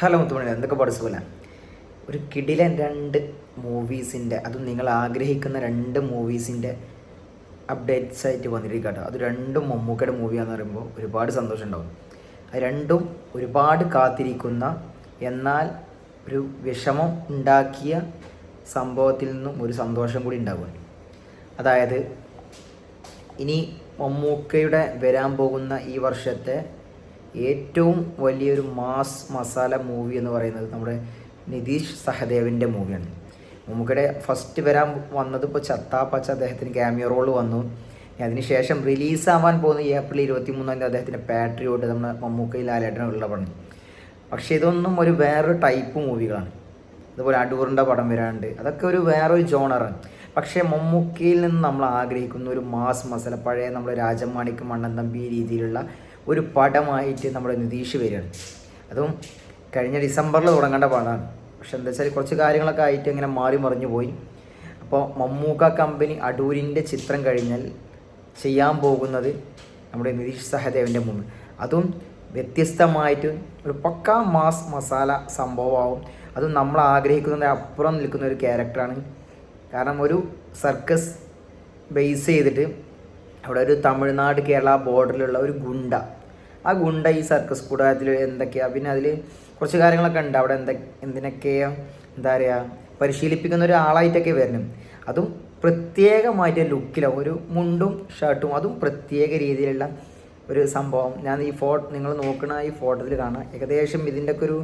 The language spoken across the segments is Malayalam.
ഹലോ മുത്തുമണി എന്തൊക്കെ പഠിച്ചുപോലെ ഒരു കിടിലൻ രണ്ട് മൂവീസിന്റെ അതും നിങ്ങൾ ആഗ്രഹിക്കുന്ന രണ്ട് മൂവീസിന്റെ അപ്ഡേറ്റ്സ് ആയിട്ട് വന്നിരിക്കട്ടോ കേട്ടോ. അത് രണ്ടും മമ്മൂക്കയുടെ മൂവിയാന്ന് പറയുമ്പോൾ ഒരുപാട് സന്തോഷം ഉണ്ടാവും. അത് രണ്ടും ഒരുപാട് കാത്തിരിക്കുന്ന എന്നാൽ ഒരു വിഷമം ഉണ്ടാക്കിയ സംഭവത്തിൽ നിന്നും ഒരു സന്തോഷം കൂടി ഉണ്ടാകും അതായത് ഇനി മമ്മൂക്കയുടെ വരാൻ പോകുന്ന ഈ വർഷത്തെ ഏറ്റവും വലിയൊരു മാസ് മസാല മൂവി എന്ന് പറയുന്നത് നമ്മുടെ നിതീഷ് സഹദേവിന്റെ മൂവിയാണ്. മമ്മൂക്കയുടെ ഫസ്റ്റ് വരാൻ വന്നത് ഇപ്പോൾ ചത്താ പച്ച അദ്ദേഹത്തിന് ക്യാമിയോ റോൾ വന്നു. അതിനുശേഷം റിലീസാവാൻ പോകുന്ന ഏപ്രിൽ ഇരുപത്തി മൂന്നാം തീയതി അദ്ദേഹത്തിന്റെ പാട്രിയോട്ട് നമ്മുടെ മമ്മൂക്കയിൽ ലാലേട്ടനുള്ള പണി പക്ഷേ ഇതൊന്നും ഒരു വേറൊരു ടൈപ്പ് മൂവികളാണ്. അതുപോലെ അടൂറിന്റെ പടം വരാണ്ട് അതൊക്കെ ഒരു വേറൊരു ജോണറാണ് പക്ഷേ മമ്മൂക്കയിൽ നിന്ന് നമ്മൾ ആഗ്രഹിക്കുന്ന ഒരു മാസ് മസാല പഴയ നമ്മുടെ രാജമാണിക്ക് മണ്ണൻ തമ്പി രീതിയിലുള്ള ഒരു പടമായിട്ട് നമ്മുടെ നിതീഷ് വരികയാണ്. അതും കഴിഞ്ഞ ഡിസംബറിൽ തുടങ്ങേണ്ട പടമാണ്. പക്ഷെ എന്താ വെച്ചാൽ കുറച്ച് കാര്യങ്ങളൊക്കെ ആയിട്ട് ഇങ്ങനെ മാറി മറിഞ്ഞു പോയി. അപ്പോൾ മമ്മൂക്ക കമ്പനി അടൂരിന്റെ ചിത്രം കഴിഞ്ഞാൽ ചെയ്യാൻ പോകുന്നത് നമ്മുടെ നിതീഷ് സഹദേവന്റെ മുമ്പ് അതും വ്യത്യസ്തമായിട്ട് ഒരു പക്ക മാസ് മസാല സംഭവമാവും. അതും നമ്മൾ ആഗ്രഹിക്കുന്നതിന് അപ്പുറം നിൽക്കുന്ന ഒരു ക്യാരക്ടറാണ് കാരണം ഒരു സർക്കസ് ബേസ് ചെയ്തിട്ട് അവിടെ ഒരു തമിഴ്നാട് കേരള ബോർഡറിലുള്ള ഒരു ഗുണ്ട. ആ ഗുണ്ട ഈ സർക്കസ് കൂടാരത്തിൽ എന്തൊക്കെയാണ് പിന്നെ അതിൽ കുറച്ച് കാര്യങ്ങളൊക്കെ ഉണ്ട്. അവിടെ എന്തൊക്കെ എന്തിനൊക്കെയോ? എന്താ പറയുക പരിശീലിപ്പിക്കുന്ന ഒരാളായിട്ടൊക്കെ വരണം. അതും പ്രത്യേകമായിട്ട് ലുക്കിലാവും ഒരു മുണ്ടും ഷർട്ടും അതും പ്രത്യേക രീതിയിലുള്ള ഒരു സംഭവം. ഞാൻ ഈ ഫോട്ടോ നിങ്ങൾ നോക്കണ ഈ ഫോട്ടോയിൽ കാണാം. ഏകദേശം ഇതിന്റെയൊക്കെ ഒരു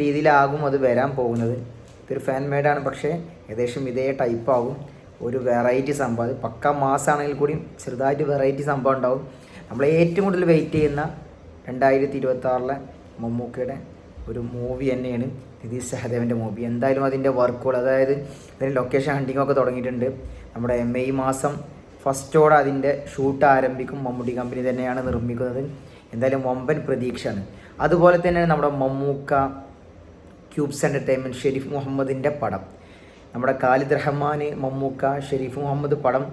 രീതിയിലാകും അത് വരാൻ പോകുന്നത്. ഇതൊരു ഫാൻ മെയ്ഡാണ് പക്ഷേ ഏകദേശം ഇതേ ടൈപ്പ് ആകും. ഒരു വെറൈറ്റി സംഭവം. അത് പക്ക മാസമാണെങ്കിൽ കൂടി ചെറുതായിട്ട് വെറൈറ്റി സംഭവം ഉണ്ടാവും. നമ്മൾ ഏറ്റവും കൂടുതൽ വെയിറ്റ് ചെയ്യുന്ന രണ്ടായിരത്തി ഇരുപത്തി ആറിലെ മമ്മൂക്കയുടെ ഒരു മൂവി തന്നെയാണ് നിതീഷ് സഹദേവന്റെ മൂവി എന്തായാലും അതിന്റെ വർക്കുകൾ അതായത് അതിന്റെ ലൊക്കേഷൻ ഹണ്ടിങ്ങൊക്കെ തുടങ്ങിയിട്ടുണ്ട്. നമ്മുടെ മെയ് മാസം ഫസ്റ്റോടെ അതിന്റെ ഷൂട്ട് ആരംഭിക്കും. മമ്മൂട്ടി കമ്പനി തന്നെയാണ് നിർമ്മിക്കുന്നത്. എന്തായാലും വമ്പൻ പ്രതീക്ഷയാണ്. അതുപോലെ തന്നെയാണ് നമ്മുടെ മമ്മൂക്ക ക്യൂബ്സ് എന്റർടൈൻമെന്റ് ഷെരീഫ് മുഹമ്മദിന്റെ പടം. നമ്മുടെ ഖാലിദ് റഹ്മാൻ മമ്മൂക്ക ഷെരീഫ് മുഹമ്മദ് പടം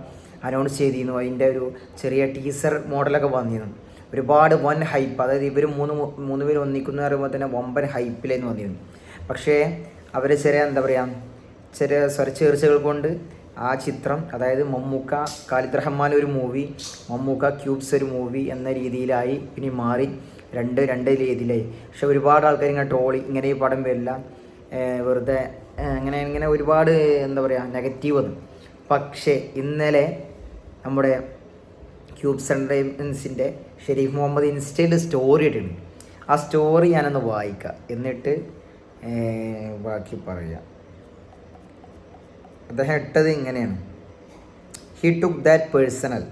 അനൗൺസ് ചെയ്തിരുന്നു. അതിന്റെ ഒരു ചെറിയ ടീസർ മോഡലൊക്കെ വന്നിരുന്നു. ഒരുപാട് വൻ ഹൈപ്പ് അതായത് ഇവർ മൂന്ന് മൂന്ന് പേര് ഒന്നിക്കുന്ന പറയുമ്പോൾ തന്നെ വമ്പൻ ഹൈപ്പിലേന്ന് വന്നിരുന്നു. പക്ഷേ അവർ ചെറിയ എന്താ പറയുക ചെറിയ സ്വരച്ചേർച്ചകൾ കൊണ്ട് ആ ചിത്രം അതായത് മമ്മൂക്ക ഖാലിദ് റഹ്മാൻ ഒരു മൂവി മമ്മൂക്ക ക്യൂബ്സ് ഒരു മൂവി എന്ന രീതിയിലായി ഇനി മാറി രണ്ട് രണ്ട് രീതിയിലായി. പക്ഷെ ഒരുപാട് ആൾക്കാർ ഇങ്ങനെ ട്രോളി ഇങ്ങനെ ഈ പടം വരില്ല. വെറുതെ അങ്ങനെ ഇങ്ങനെ ഒരുപാട് എന്താ പറയുക നെഗറ്റീവ് വന്നു. പക്ഷേ ഇന്നലെ നമ്മുടെ ക്യൂബ് എന്റർടൈൻമെൻസിന്റെ ഷെരീഫ് മുഹമ്മദ് ഇൻസ്റ്റയിൽ സ്റ്റോറി ഇട്ടിട്ടുണ്ട്. ആ സ്റ്റോറി ഞാനൊന്ന് വായിക്കാം. എന്നിട്ട് ബാക്കി പറയാം. അദ്ദേഹം ഇട്ടത് ഇങ്ങനെയാണ്. ഹി ടുക്ക് ദാറ്റ് പേഴ്സണൽ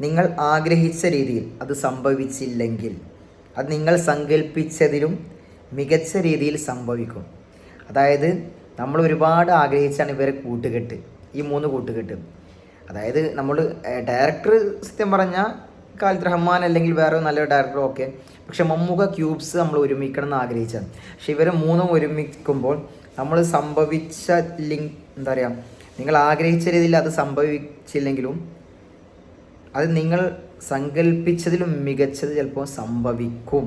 നിങ്ങൾ ആഗ്രഹിച്ച രീതിയിൽ അത് സംഭവിച്ചില്ലെങ്കിൽ അത് നിങ്ങൾ സങ്കല്പിച്ചതിലും മികച്ച രീതിയിൽ സംഭവിക്കും. അതായത് നമ്മൾ ഒരുപാട് ആഗ്രഹിച്ചാണ് ഇവരെ കൂട്ടുകെട്ട് ഈ മൂന്ന് കൂട്ടുകെട്ട്. അതായത് നമ്മൾ ഡയറക്ടർ സത്യം പറഞ്ഞാൽ ഖാലിദ് റഹ്മാൻ അല്ലെങ്കിൽ വേറെ നല്ല ഡയറക്ടർ ഓക്കെ പക്ഷെ മമ്മൂക്ക ക്യൂബ്സ് നമ്മൾ ഒരുമിക്കണം എന്ന് ആഗ്രഹിച്ചാണ്. പക്ഷെ ഇവരെ മൂന്നും ഒരുമിക്കുമ്പോൾ നമ്മൾ സംഭവിച്ച ലിങ്ക് എന്താ പറയുക നിങ്ങൾ ആഗ്രഹിച്ച രീതിയിൽ അത് സംഭവിച്ചില്ലെങ്കിലും അത് നിങ്ങൾ സങ്കല്പിച്ചതിലും മികച്ചത് ചിലപ്പോൾ സംഭവിക്കും.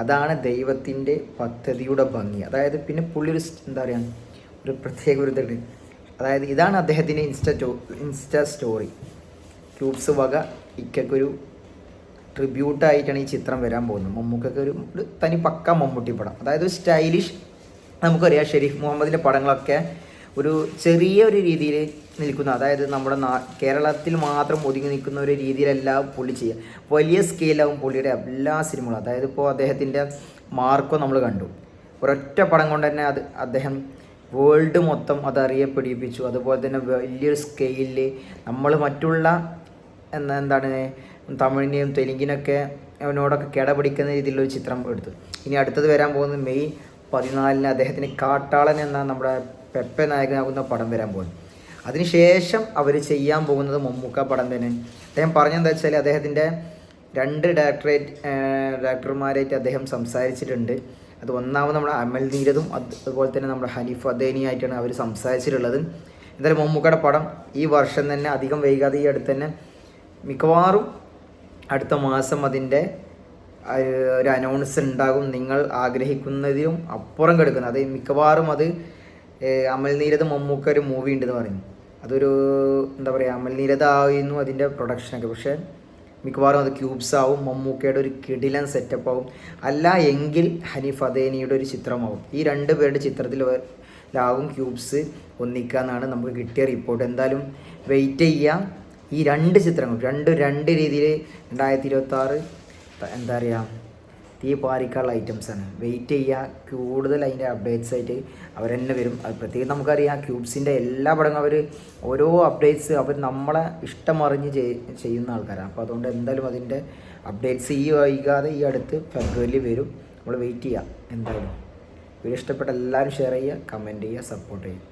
അതാണ് ദൈവത്തിന്റെ പദ്ധതിയുടെ ഭംഗി. അതായത് പിന്നെ പുള്ളി ഒരു എന്താ പറയുക ഒരു പ്രത്യേക ഒരു ഇതുണ്ട്. അതായത് ഇതാണ് അദ്ദേഹത്തിന്റെ ഇൻസ്റ്റ ഇൻസ്റ്റ സ്റ്റോറി. ക്യൂബ്സ് വക ഇക്കൊരു ട്രിബ്യൂട്ടായിട്ടാണ് ഈ ചിത്രം വരാൻ പോകുന്നത്. മമ്മൂക്കൊക്കെ ഒരു തനി പക്ക മമ്മൂട്ടി പടം. അതായത് സ്റ്റൈലിഷ് നമുക്കറിയാം ഷെരീഫ് മുഹമ്മദിന്റെ പടങ്ങളൊക്കെ ഒരു ചെറിയ ഒരു രീതിയിൽ നിൽക്കുന്ന. അതായത് നമ്മുടെ നാ കേരളത്തിൽ മാത്രം ഒതുങ്ങി നിൽക്കുന്ന ഒരു രീതിയിലല്ല പുള്ളി ചെയ്യുക. വലിയ സ്കെയിലാവും പുള്ളിയുടെ എല്ലാ സിനിമകളും അതായത് ഇപ്പോൾ അദ്ദേഹത്തിന്റെ മാർക്കോ നമ്മൾ കണ്ടു. ഒരൊറ്റ പടം കൊണ്ട് തന്നെ അത് അദ്ദേഹം വേൾഡ് മൊത്തം അത് അറിയപ്പെടിപ്പിച്ചു. അതുപോലെ തന്നെ വലിയൊരു സ്കെയിലിൽ നമ്മൾ മറ്റുള്ള എന്താ എന്താണ് തമിഴിനെയും തെലുങ്കിനൊക്കെ അവനോടൊക്കെ കിടപിടിക്കുന്ന രീതിയിലൊരു ചിത്രം എടുത്തു. ഇനി അടുത്തത് വരാൻ പോകുന്നത് മെയ് പതിനാലിന് അദ്ദേഹത്തിന് കാട്ടാളൻ എന്ന നമ്മുടെ പെപ്പ നായകനാകുന്ന പടം വരാൻ പോകുന്നു. അതിനുശേഷം അവർ ചെയ്യാൻ പോകുന്നത് മമ്മൂക്ക പടം തന്നെ. അദ്ദേഹം പറഞ്ഞെന്താ വെച്ചാൽ അദ്ദേഹത്തിന്റെ രണ്ട് ഡയറക്ടറേറ്റ് ഡയറക്ടർമാരായിട്ട് അദ്ദേഹം സംസാരിച്ചിട്ടുണ്ട്. അത് ഒന്നാമത് നമ്മുടെ അമൽ നീരതും അതുപോലെ തന്നെ നമ്മുടെ ഹനീഫ് അദേനിയായിട്ടാണ് അവർ സംസാരിച്ചിട്ടുള്ളത്. എന്തായാലും മമ്മൂക്കയുടെ പടം ഈ വർഷം തന്നെ അധികം വൈകാതെ ഈ അടുത്ത് തന്നെ മിക്കവാറും അടുത്ത മാസം അതിന്റെ ഒരു അനൗൺസ് ഉണ്ടാകും. നിങ്ങൾ ആഗ്രഹിക്കുന്നതിലും അപ്പുറം കിടക്കുന്നത് അത് മിക്കവാറും അത് അമൽ നീരത് മമ്മൂക്ക ഒരു മൂവി ഉണ്ടെന്ന് പറഞ്ഞു അതൊരു എന്താ പറയുക അമൽ നീരത് ആയിരുന്നു അതിന്റെ പ്രൊഡക്ഷനൊക്കെ പക്ഷേ മിക്കവാറും അത് ക്യൂബ്സ് ആവും മമ്മൂക്കയുടെ ഒരു കിടിലൻ സെറ്റപ്പ് ആവും. അല്ല എങ്കിൽ ഹനീഫ് അദേനിയുടെ ഒരു ചിത്രമാവും. ഈ രണ്ട് പേരുടെ ചിത്രത്തിൽ ലാവും ക്യൂബ്സ് ഒന്നിക്കുക എന്നാണ് നമുക്ക് കിട്ടിയ റിപ്പോർട്ട് എന്തായാലും വെയിറ്റ് ചെയ്യാം. ഈ രണ്ട് ചിത്രങ്ങൾ രണ്ട് രണ്ട് രീതിയിൽ രണ്ടായിരത്തി ഇരുപത്തി എന്താ പറയുക തീ പാറിക്കാനുള്ള ആണ്. വെയിറ്റ് ചെയ്യുക. കൂടുതൽ അതിന്റെ അപ്ഡേറ്റ്സ് ആയിട്ട് അവർ തന്നെ വരും. അത് പ്രത്യേകം നമുക്കറിയാം. ക്യൂബ്സിന്റെ എല്ലാ പടങ്ങളും അവർ ഓരോ അപ്ഡേറ്റ്സ് അവർ നമ്മളെ ഇഷ്ടമറിഞ്ഞ് ചെയ്- ചെയ്യുന്ന ആൾക്കാരാണ്. അപ്പോൾ അതുകൊണ്ട് എന്തായാലും അതിന്റെ അപ്ഡേറ്റ്സ് ഈ വൈകാതെ ഈ അടുത്ത് ഫെബ്രുവരിയിൽ വരും. നമ്മൾ വെയിറ്റ് ചെയ്യുക. എന്തായാലും. വീഡിയോ ഇഷ്ടപ്പെട്ട എല്ലാവരും ഷെയർ ചെയ്യുക കമന്റ് ചെയ്യുക സപ്പോർട്ട് ചെയ്യുക.